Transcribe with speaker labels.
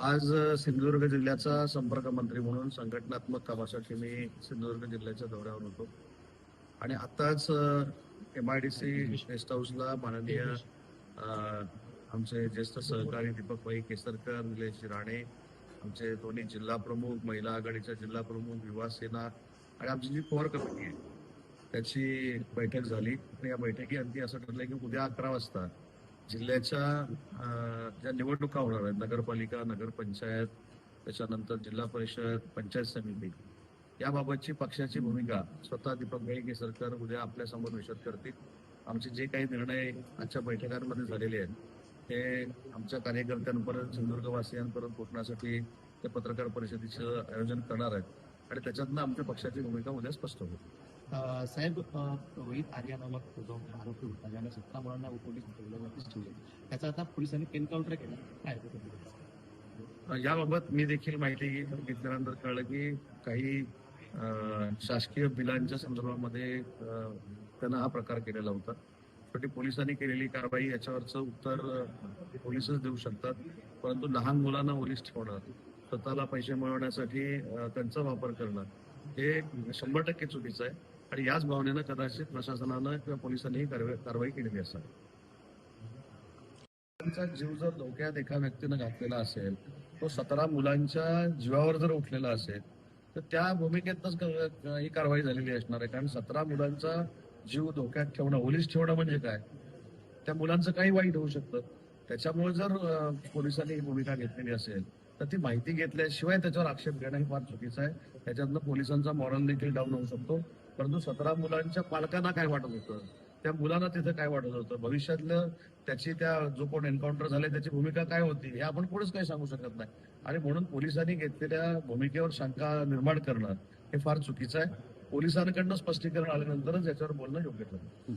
Speaker 1: आज सिंधुदुर्ग जिल्ह्याचा संपर्क मंत्री म्हणून संघटनात्मक कामासाठी मी सिंधुदुर्ग जिल्ह्याच्या दौऱ्यावर होतो. आणि आताच M I D C guest हाऊसला माननीय आमचे ज्येष्ठ सहकारी दीपकभाई केसरकर निलेश राणे आमचे दोन्ही जिल्हा प्रमुख महिला आघाडीच्या जिल्हा प्रमुख युवा सेना आणि आमची जी कोर कमिटी आहे त्याची बैठक झाली. आणि या बैठकी बैठकीअंती असं ठरलं की उद्या अकरा वाजता जिल्ह्याच्या ज्या निवडणुका होणार आहेत नगरपालिका नगरपंचायत त्याच्यानंतर जिल्हा परिषद पंचायत समिती याबाबतची पक्षाची भूमिका स्वतः दीपक दीपकभाई सरकार उद्या आपल्यासमोर विशद करतील. आमचे जे काही निर्णय आजच्या बैठकांमध्ये झालेले आहेत ते आमच्या कार्यकर्त्यांपर्यंत सिंधुदुर्गवासियांपर्यंत पोहोचण्यासाठी ते पत्रकार परिषदेचं आयोजन करणार आहेत आणि त्याच्यातनं आमच्या पक्षाची भूमिका उद्या स्पष्ट होईल.
Speaker 2: साहेब रोहित आर्या नामक जो आरोपी होता ज्याने सत्ता मुलांना पोलीस नोटीस ठेवली त्याचा आता पोलिसांनी एन्काउंटर केला. काय
Speaker 1: याबाबत मी देखील माहिती घेतल्यानंतर कळलं की काही अं, शासकीय बिलांच्या संदर्भामध्ये त्यांना हा प्रकार केलेला होता. शेवटी पोलिसांनी केलेली कारवाई याच्यावरचं उत्तर पोलिसच देऊ शकतात. परंतु लहान मुलांना ओलीस ठेवणं स्वतःला पैसे मिळवण्यासाठी त्यांचा वापर करणं हे शंभर टक्के चुकीचं आहे. आणि याच भावनेनं कदाचित प्रशासनानं किंवा पोलिसांनी कारवाई केलेली असावी जीव जर धोक्यात एका व्यक्तीनं घातलेला असेल तो सतरा मुलांच्या जीवावर जर उठलेला असेल तर त्या भूमिकेतच ही कारवाई झालेली असणार आहे. कारण सतरा मुलांचा जीव धोक्यात ठेवणं ओलीस ठेवणं म्हणजे काय? त्या मुलांचं काही वाईट होऊ शकतं. त्याच्यामुळे जर पोलिसांनी ही भूमिका घेतलेली असेल तर ती माहिती घेतल्याशिवाय त्याच्यावर आक्षेप घेणं हे फार चुकीचं आहे. त्याच्यातनं पोलिसांचा मॉरल देखील डाऊन होऊ शकतो. परंतु सतरा मुलांच्या पालकांना काय वाटत होतं? त्या मुलांना तिथं काय वाटत होतं? भविष्यातलं त्याची त्या जो कोण एन्काउंटर झाले त्याची भूमिका काय होती? हे आपण कोणीच काही सांगू शकत नाही. आणि म्हणून पोलिसांनी घेतलेल्या भूमिकेवर शंका निर्माण करणं हे फार चुकीचं आहे. पोलिसांकडनं स्पष्टीकरण आल्यानंतरच याच्यावर बोलणं योग्य ठरलं.